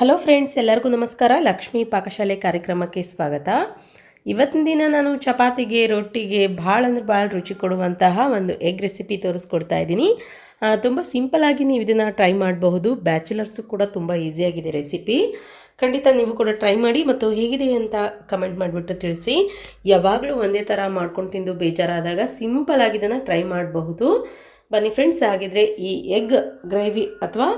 Hello friends ಎಲ್ಲರಿಗೂ ನಮಸ್ಕಾರ. ಲಕ್ಷ್ಮೀ ಪಾಕಶಾಲೆ ಕಾರ್ಯಕ್ರಮಕ್ಕೆ ಸ್ವಾಗತ. ಇವತ್ತಿನ ದಿನ ನಾನು ಚಪಾತಿಗೆ, ರೊಟ್ಟಿಗೆ ಭಾಳ ಅಂದ್ರೆ ಭಾಳ ರುಚಿ ಕೊಡುವಂತಹ ಒಂದು ಎಗ್ ರೆಸಿಪಿ ತೋರಿಸ್ಕೊಡ್ತಾ ಇದ್ದೀನಿ. ತುಂಬ ಸಿಂಪಲಾಗಿ ನೀವು ಇದನ್ನು ಟ್ರೈ ಮಾಡಬಹುದು. ಬ್ಯಾಚುಲರ್ಸು ಕೂಡ ತುಂಬ ಈಸಿಯಾಗಿದೆ ರೆಸಿಪಿ ಖಂಡಿತ ನೀವು ಕೂಡ ಟ್ರೈ ಮಾಡಿ ಮತ್ತು ಹೇಗಿದೆ ಅಂತ ಕಮೆಂಟ್ ಮಾಡಿಬಿಟ್ಟು ತಿಳಿಸಿ. ಯಾವಾಗಲೂ ಒಂದೇ ಥರ ಮಾಡ್ಕೊಂಡು ತಿಂದು ಬೇಜಾರಾದಾಗ ಸಿಂಪಲ್ ಆಗಿ ಇದನ್ನು ಟ್ರೈ ಮಾಡಬಹುದು. ಬನ್ನಿ ಫ್ರೆಂಡ್ಸ್ ಹಾಗಿದ್ರೆ ಈ ಎಗ್ ಗ್ರೇವಿ ಅಥವಾ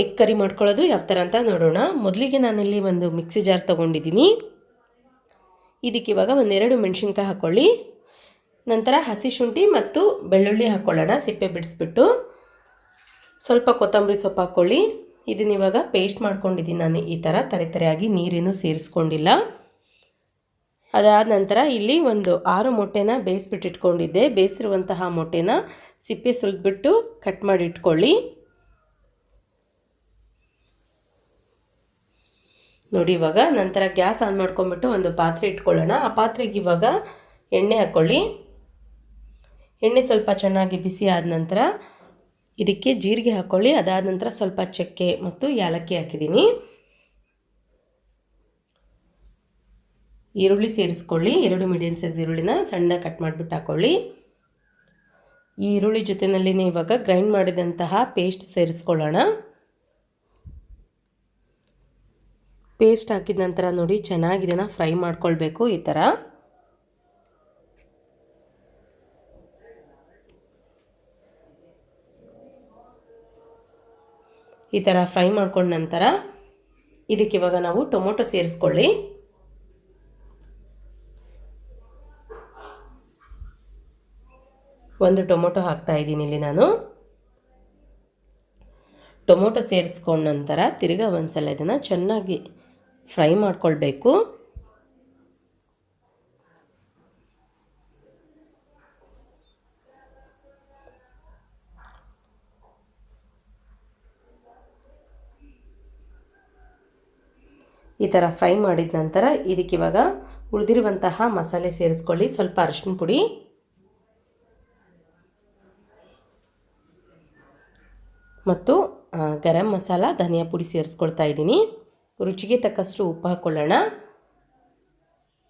ಎಗ್ ಕರಿ ಮಾಡ್ಕೊಳ್ಳೋದು ಯಾವ ಥರ ಅಂತ ನೋಡೋಣ. ಮೊದಲಿಗೆ ನಾನಿಲ್ಲಿ ಒಂದು ಮಿಕ್ಸಿ ಜಾರ್ ತೊಗೊಂಡಿದ್ದೀನಿ. ಇದಕ್ಕೆ ಇವಾಗ ಒಂದೆರಡು ಮೆಣಸಿನ್ಕಾಯಿ ಹಾಕ್ಕೊಳ್ಳಿ ನಂತರ ಹಸಿ ಶುಂಠಿ ಮತ್ತು ಬೆಳ್ಳುಳ್ಳಿ ಹಾಕ್ಕೊಳ್ಳೋಣ ಸಿಪ್ಪೆ ಬಿಡಿಸ್ಬಿಟ್ಟು. ಸ್ವಲ್ಪ ಕೊತ್ತಂಬರಿ ಸೊಪ್ಪು ಹಾಕ್ಕೊಳ್ಳಿ ಇದನ್ನ ಇವಾಗ ಪೇಸ್ಟ್ ಮಾಡ್ಕೊಂಡಿದ್ದೀನಿ ನಾನು. ಈ ಥರ ತರೆ ತರೆಯಾಗಿ ನೀರೇನು ಸೇರಿಸ್ಕೊಂಡಿಲ್ಲ. ಅದಾದ ನಂತರ ಇಲ್ಲಿ ಒಂದು ಆರು ಮೊಟ್ಟೆನ ಬೇಯಿಸ್ಬಿಟ್ಟು ಇಟ್ಕೊಂಡಿದ್ದೆ. ಬೇಯಿಸಿರುವಂತಹ ಮೊಟ್ಟೆನ ಸಿಪ್ಪೆ ಸುಲಿದ್ಬಿಟ್ಟು ಕಟ್ ಮಾಡಿ ಇಟ್ಕೊಳ್ಳಿ. ನೋಡಿ, ಇವಾಗ ನಂತರ ಗ್ಯಾಸ್ ಆನ್ ಮಾಡ್ಕೊಂಬಿಟ್ಟು ಒಂದು ಪಾತ್ರೆ ಇಟ್ಕೊಳ್ಳೋಣ. ಆ ಪಾತ್ರೆಗೆ ಇವಾಗ ಎಣ್ಣೆ ಹಾಕ್ಕೊಳ್ಳಿ ಎಣ್ಣೆ ಸ್ವಲ್ಪ ಚೆನ್ನಾಗಿ ಬಿಸಿ ಆದ ನಂತರ ಇದಕ್ಕೆ ಜೀರಿಗೆ ಹಾಕ್ಕೊಳ್ಳಿ ಅದಾದ ನಂತರ ಸ್ವಲ್ಪ ಚಕ್ಕೆ ಮತ್ತು ಯಾಲಕ್ಕಿ ಹಾಕಿದ್ದೀನಿ. ಈರುಳ್ಳಿ ಸೇರಿಸ್ಕೊಳ್ಳಿ. ಎರಡು ಮೀಡಿಯಮ್ ಸೈಜ್ ಈರುಳ್ಳಿನ ಸಣ್ಣದಾಗಿ ಕಟ್ ಮಾಡಿಬಿಟ್ಟು ಹಾಕ್ಕೊಳ್ಳಿ ಈರುಳ್ಳಿ ಜೊತೆಯಲ್ಲಿನೇ ಇವಾಗ ಗ್ರೈಂಡ್ ಮಾಡಿದಂತಹ ಪೇಸ್ಟ್ ಸೇರಿಸ್ಕೊಳ್ಳೋಣ. ಪೇಸ್ಟ್ ಹಾಕಿದ ನಂತರ ನೋಡಿ ಚೆನ್ನಾಗಿ ಇದನ್ನು ಫ್ರೈ ಮಾಡ್ಕೊಳ್ಬೇಕು ಈ ಥರ ಈ ಥರ ಫ್ರೈ ಮಾಡ್ಕೊಂಡ ನಂತರ ಇದಕ್ಕೆ ಇವಾಗ ನಾವು ಟೊಮೊಟೊ ಸೇರಿಸ್ಕೊಳ್ಳಿ. ಒಂದು ಟೊಮೊಟೊ ಹಾಕ್ತಾ ಇದ್ದೀನಿ ಇಲ್ಲಿ ನಾನು. ಟೊಮೊಟೊ ಸೇರಿಸ್ಕೊಂಡ ನಂತರ ತಿರ್ಗಾ ಒಂದ್ಸಲ ಇದನ್ನು ಚೆನ್ನಾಗಿ ಫ್ರೈ ಮಾಡಿಕೊಳ್ಬೇಕು. ಈ ಥರ ಫ್ರೈ ಮಾಡಿದ ನಂತರ ಇದಕ್ಕೆ ಇವಾಗ ಉಳಿದಿರುವಂತಹ ಮಸಾಲೆ ಸೇರಿಸ್ಕೊಳ್ಳಿ. ಸ್ವಲ್ಪ ಅರಿಶಿನ ಪುಡಿ. ಮತ್ತು ಗರಂ ಮಸಾಲ, ಧನಿಯಾ ಪುಡಿ ಸೇರಿಸ್ಕೊಳ್ತಾ ಇದ್ದೀನಿ. ರುಚಿಗೆ ತಕ್ಕಷ್ಟು ಉಪ್ಪು ಹಾಕ್ಕೊಳ್ಳೋಣ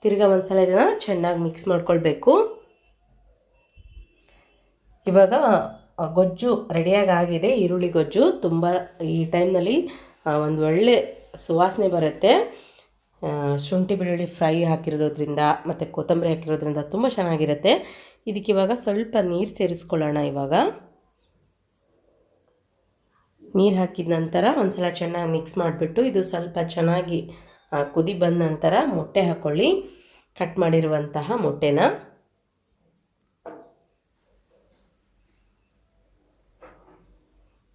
ತಿರ್ಗಾ ಒಂದ್ಸಲ ಇದನ್ನು ಚೆನ್ನಾಗಿ ಮಿಕ್ಸ್ ಮಾಡ್ಕೊಳ್ಬೇಕು. ಇವಾಗ ಗೊಜ್ಜು ರೆಡಿಯಾಗಿ ಆಗಿದೆ. ಈರುಳ್ಳಿ ಗೊಜ್ಜು ತುಂಬ, ಈ ಟೈಮ್ನಲ್ಲಿ ಒಂದು ಒಳ್ಳೆ ಸುವಾಸನೆ ಬರುತ್ತೆ. ಶುಂಠಿ ಬೆಳ್ಳುಳ್ಳಿ ಫ್ರೈ ಹಾಕಿರೋದ್ರಿಂದ ಮತ್ತು ಕೊತ್ತಂಬರಿ ಹಾಕಿರೋದ್ರಿಂದ ತುಂಬ ಚೆನ್ನಾಗಿರುತ್ತೆ. ಇದಕ್ಕೆ ಇವಾಗ ಸ್ವಲ್ಪ ನೀರು ಸೇರಿಸ್ಕೊಳ್ಳೋಣ ಇವಾಗ. ನೀರು ಹಾಕಿದ ನಂತರ ಒಂದು ಸಲ ಚೆನ್ನಾಗಿ ಮಿಕ್ಸ್ ಮಾಡಿಬಿಟ್ಟು ಇದು ಸ್ವಲ್ಪ ಚೆನ್ನಾಗಿ ಕುದಿ ಬಂದ ನಂತರ ಮೊಟ್ಟೆ ಹಾಕ್ಕೊಳ್ಳಿ ಕಟ್ ಮಾಡಿರುವಂತಹ ಮೊಟ್ಟೆನ.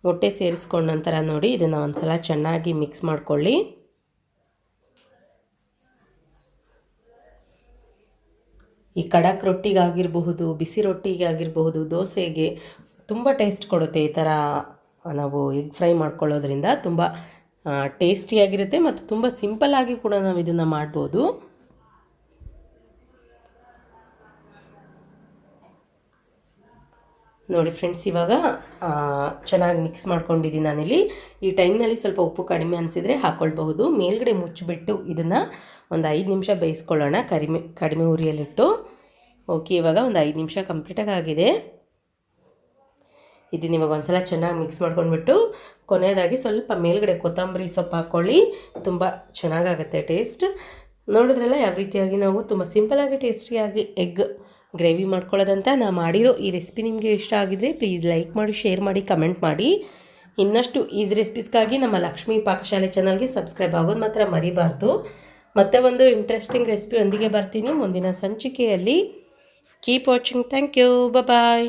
ಮೊಟ್ಟೆ ಸೇರಿಸ್ಕೊಂಡ ನಂತರ ನೋಡಿ, ಇದನ್ನು ಒಂದು ಸಲ ಚೆನ್ನಾಗಿ ಮಿಕ್ಸ್ ಮಾಡಿಕೊಳ್ಳಿ. ಈ ಕಡಕ್ ರೊಟ್ಟಿಗಾಗಿರಬಹುದು, ಬಿಸಿ ರೊಟ್ಟಿಗಾಗಿರಬಹುದು, ದೋಸೆಗೆ ತುಂಬ ಟೇಸ್ಟ್ ಕೊಡುತ್ತೆ ಈ ಥರ ನಾವು ಎಗ್ ಫ್ರೈ ಮಾಡ್ಕೊಳ್ಳೋದ್ರಿಂದ ತುಂಬ ಟೇಸ್ಟಿಯಾಗಿರುತ್ತೆ ಮತ್ತು ತುಂಬ ಸಿಂಪಲ್ಲಾಗಿ ಕೂಡ ನಾವು ಇದನ್ನು ಮಾಡ್ಬೋದು. ನೋಡಿ ಫ್ರೆಂಡ್ಸ್ ಇವಾಗ ಚೆನ್ನಾಗಿ ಮಿಕ್ಸ್ ಮಾಡ್ಕೊಂಡಿದ್ದೀನಿ ನಾನಿಲ್ಲಿ. ಈ ಟೈಮ್ನಲ್ಲಿ ಸ್ವಲ್ಪ ಉಪ್ಪು ಕಡಿಮೆ ಅನಿಸಿದರೆ ಹಾಕ್ಕೊಳ್ಬಹುದು ಮೇಲ್ಗಡೆ ಮುಚ್ಚಿಬಿಟ್ಟು ಇದನ್ನು ಒಂದು ಐದು ನಿಮಿಷ ಬೇಯಿಸ್ಕೊಳ್ಳೋಣ. ಕಡಿಮೆ ಕಡಿಮೆ ಉರಿಯಲ್ಲಿಟ್ಟು ಓಕೆ ಇವಾಗ ಒಂದು ಐದು ನಿಮಿಷ ಕಂಪ್ಲೀಟಾಗಿ ಆಗಿದೆ. ಇದನ್ನ ಇವಾಗ ಒಂದ್ಸಲ ಚೆನ್ನಾಗಿ ಮಿಕ್ಸ್ ಮಾಡ್ಕೊಂಡ್ಬಿಟ್ಟು, ಕೊನೆಯದಾಗಿ ಸ್ವಲ್ಪ ಮೇಲ್ಗಡೆ ಕೊತ್ತಂಬರಿ ಸೊಪ್ಪು ಹಾಕ್ಕೊಳ್ಳಿ ತುಂಬ ಚೆನ್ನಾಗಾಗುತ್ತೆ ಟೇಸ್ಟ್ ನೋಡಿದ್ರಲ್ಲ, ಯಾವ ರೀತಿಯಾಗಿ ನಾವು ತುಂಬ ಸಿಂಪಲಾಗಿ ಟೇಸ್ಟಿಯಾಗಿ ಎಗ್ ಗ್ರೇವಿ ಮಾಡ್ಕೊಳ್ಳೋದಂತ ನಾ ಮಾಡಿರೋ ಈ ರೆಸಿಪಿ ನಿಮಗೆ ಇಷ್ಟ ಆಗಿದ್ರೆ ಪ್ಲೀಸ್ ಲೈಕ್ ಮಾಡಿ ಶೇರ್ ಮಾಡಿ ಕಮೆಂಟ್ ಮಾಡಿ. ಇನ್ನಷ್ಟು ಈಸಿ ರೆಸಿಪೀಸ್ಗಾಗಿ ನಮ್ಮ ಲಕ್ಷ್ಮೀ ಪಾಕಶಾಲೆ ಚಾನಲ್ಗೆ ಸಬ್ಸ್ಕ್ರೈಬ್ ಆಗೋದು ಮಾತ್ರ ಮರಿಬಾರ್ದು. ಮತ್ತೆ ಒಂದು ಇಂಟ್ರೆಸ್ಟಿಂಗ್ ರೆಸಿಪಿ ಒಂದಿಗೆ ಬರ್ತೀನಿ. ಮುಂದಿನ ಸಂಚಿಕೆಯಲ್ಲಿ. Keep watching thank you bye